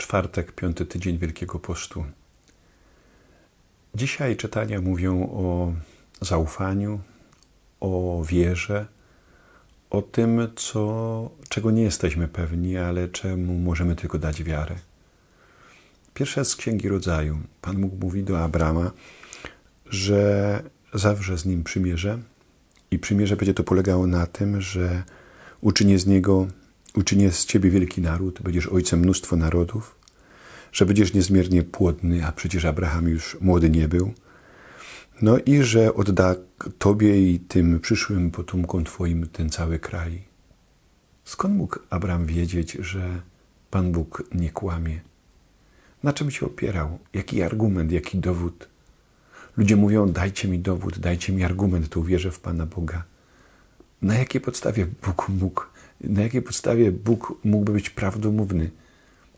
Czwartek, piąty tydzień Wielkiego Postu. Dzisiaj czytania mówią o zaufaniu, o wierze, o tym, co, czego nie jesteśmy pewni, ale czemu możemy tylko dać wiarę. Pierwsza z Księgi Rodzaju. Pan Bóg mówi do Abrama, że zawrze z nim przymierze i przymierze będzie to polegało na tym, że uczynię z niego, uczynię z ciebie wielki naród, będziesz ojcem mnóstwo narodów, że będziesz niezmiernie płodny, a przecież Abraham już młody nie był. No i że odda tobie i tym przyszłym potomkom twoim ten cały kraj. Skąd mógł Abraham wiedzieć, że Pan Bóg nie kłamie? Na czym się opierał? Jaki argument, jaki dowód? Ludzie mówią: Dajcie mi dowód, dajcie mi argument, to uwierzę w Pana Boga. Na jakiej podstawie Bóg mógł, na jakiej podstawie Bóg mógłby być prawdomówny?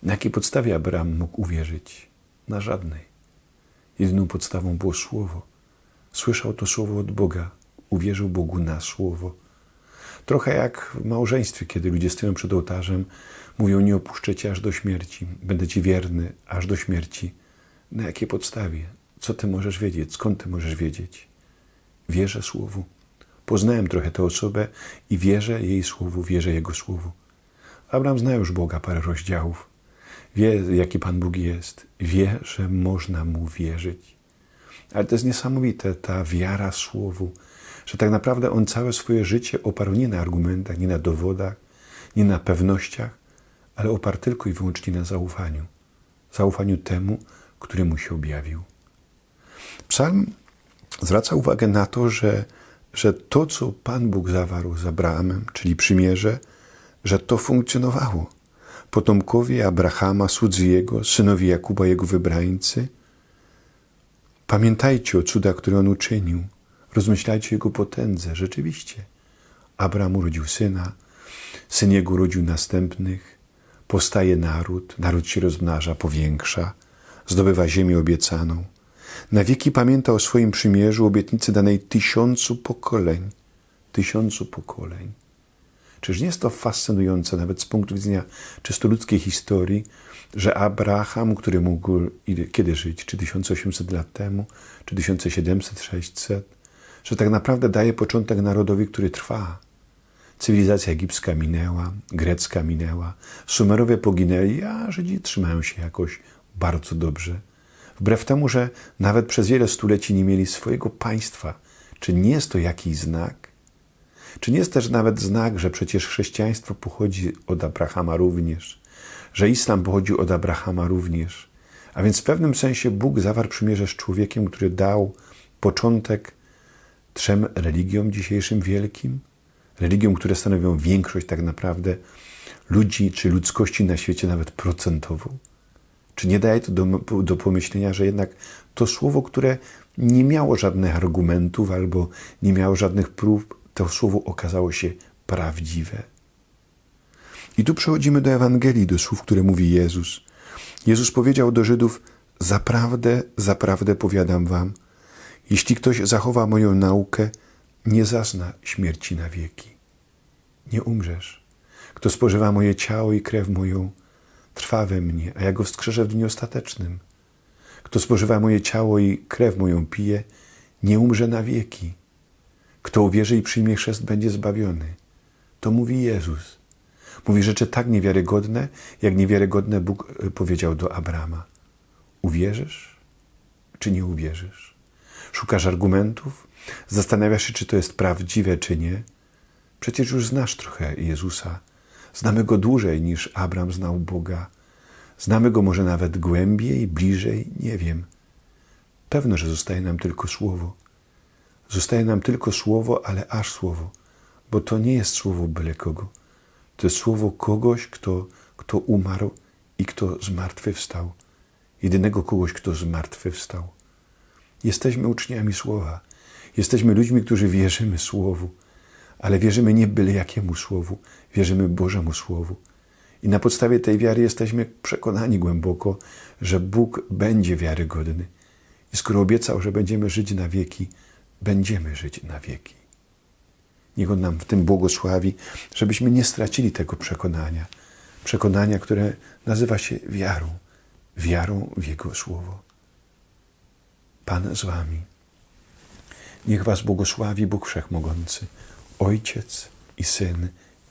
Na jakiej podstawie Abraham mógł uwierzyć? Na żadnej. Jedyną podstawą było słowo. Słyszał to słowo od Boga, uwierzył Bogu na słowo. Trochę jak w małżeństwie, kiedy ludzie stoją przed ołtarzem, mówią: Nie opuszczę cię aż do śmierci, będę ci wierny aż do śmierci. Na jakiej podstawie? Co ty możesz wiedzieć? Skąd ty możesz wiedzieć? Wierzę słowu. Poznałem trochę tę osobę i wierzę jej słowu, wierzę jego słowu. Abraham zna już Boga parę rozdziałów. Wie, jaki Pan Bóg jest. Wie, że można mu wierzyć. Ale to jest niesamowite, ta wiara słowu, że tak naprawdę on całe swoje życie oparł nie na argumentach, nie na dowodach, nie na pewnościach, ale oparł tylko i wyłącznie na zaufaniu. Zaufaniu temu, który mu się objawił. Psalm zwraca uwagę na to, że, że to, co Pan Bóg zawarł z Abrahamem, czyli przymierze, że to funkcjonowało. Potomkowie Abrahama, słudzy jego, synowie Jakuba, jego wybrańcy. Pamiętajcie o cudach, które on uczynił. Rozmyślajcie jego potędze. Rzeczywiście. Abraham urodził syna, syn jego urodził następnych. Powstaje naród, naród się rozmnaża, powiększa, zdobywa ziemię obiecaną. Na wieki pamięta o swoim przymierzu, obietnicy danej tysiącu pokoleń. Tysiącu pokoleń. Czyż nie jest to fascynujące, nawet z punktu widzenia czysto ludzkiej historii, że Abraham, który mógł kiedy żyć? Czy 1800 lat temu, czy 1700, 600? Że tak naprawdę daje początek narodowi, który trwa. Cywilizacja egipska minęła, grecka minęła, Sumerowie poginęli, a Żydzi trzymają się jakoś bardzo dobrze. Wbrew temu, że nawet przez wiele stuleci nie mieli swojego państwa. Czy nie jest to jakiś znak? Czy nie jest też nawet znak, że przecież chrześcijaństwo pochodzi od Abrahama również, że islam pochodził od Abrahama również? A więc w pewnym sensie Bóg zawarł przymierze z człowiekiem, który dał początek trzem religiom dzisiejszym wielkim, religiom, które stanowią większość tak naprawdę ludzi czy ludzkości na świecie, nawet procentową. Czy nie daje to do, do pomyślenia, że jednak to słowo, które nie miało żadnych argumentów albo nie miało żadnych prób, to słowo okazało się prawdziwe. I tu przechodzimy do Ewangelii, do słów, które mówi Jezus. Jezus powiedział do Żydów: Zaprawdę, zaprawdę powiadam wam, jeśli ktoś zachowa moją naukę, nie zazna śmierci na wieki. Nie umrzesz. Kto spożywa moje ciało i krew moją, trwa we mnie, a ja go wskrzeszę w dniu ostatecznym. Kto spożywa moje ciało i krew moją pije, nie umrze na wieki. Kto uwierzy i przyjmie chrzest, będzie zbawiony. To mówi Jezus. Mówi rzeczy tak niewiarygodne, jak niewiarygodne Bóg powiedział do Abrama. Uwierzysz, czy nie uwierzysz? Szukasz argumentów? Zastanawiasz się, czy to jest prawdziwe, czy nie? Przecież już znasz trochę Jezusa. Znamy go dłużej niż Abraham znał Boga. Znamy go może nawet głębiej, bliżej, nie wiem. Pewno, że zostaje nam tylko słowo. Zostaje nam tylko słowo, ale aż słowo, bo to nie jest słowo byle kogo. To jest słowo kogoś, kto, kto umarł i kto zmartwychwstał. Jedynego kogoś, kto zmartwychwstał. Jesteśmy uczniami słowa. Jesteśmy ludźmi, którzy wierzymy słowu, ale wierzymy nie byle jakiemu słowu, wierzymy Bożemu Słowu. I na podstawie tej wiary jesteśmy przekonani głęboko, że Bóg będzie wiarygodny. I skoro obiecał, że będziemy żyć na wieki, będziemy żyć na wieki. Niech On nam w tym błogosławi, żebyśmy nie stracili tego przekonania. przekonania, które nazywa się wiarą, wiarą w Jego Słowo. Pan z Wami. Niech Was błogosławi Bóg Wszechmogący, Ojciec i Syn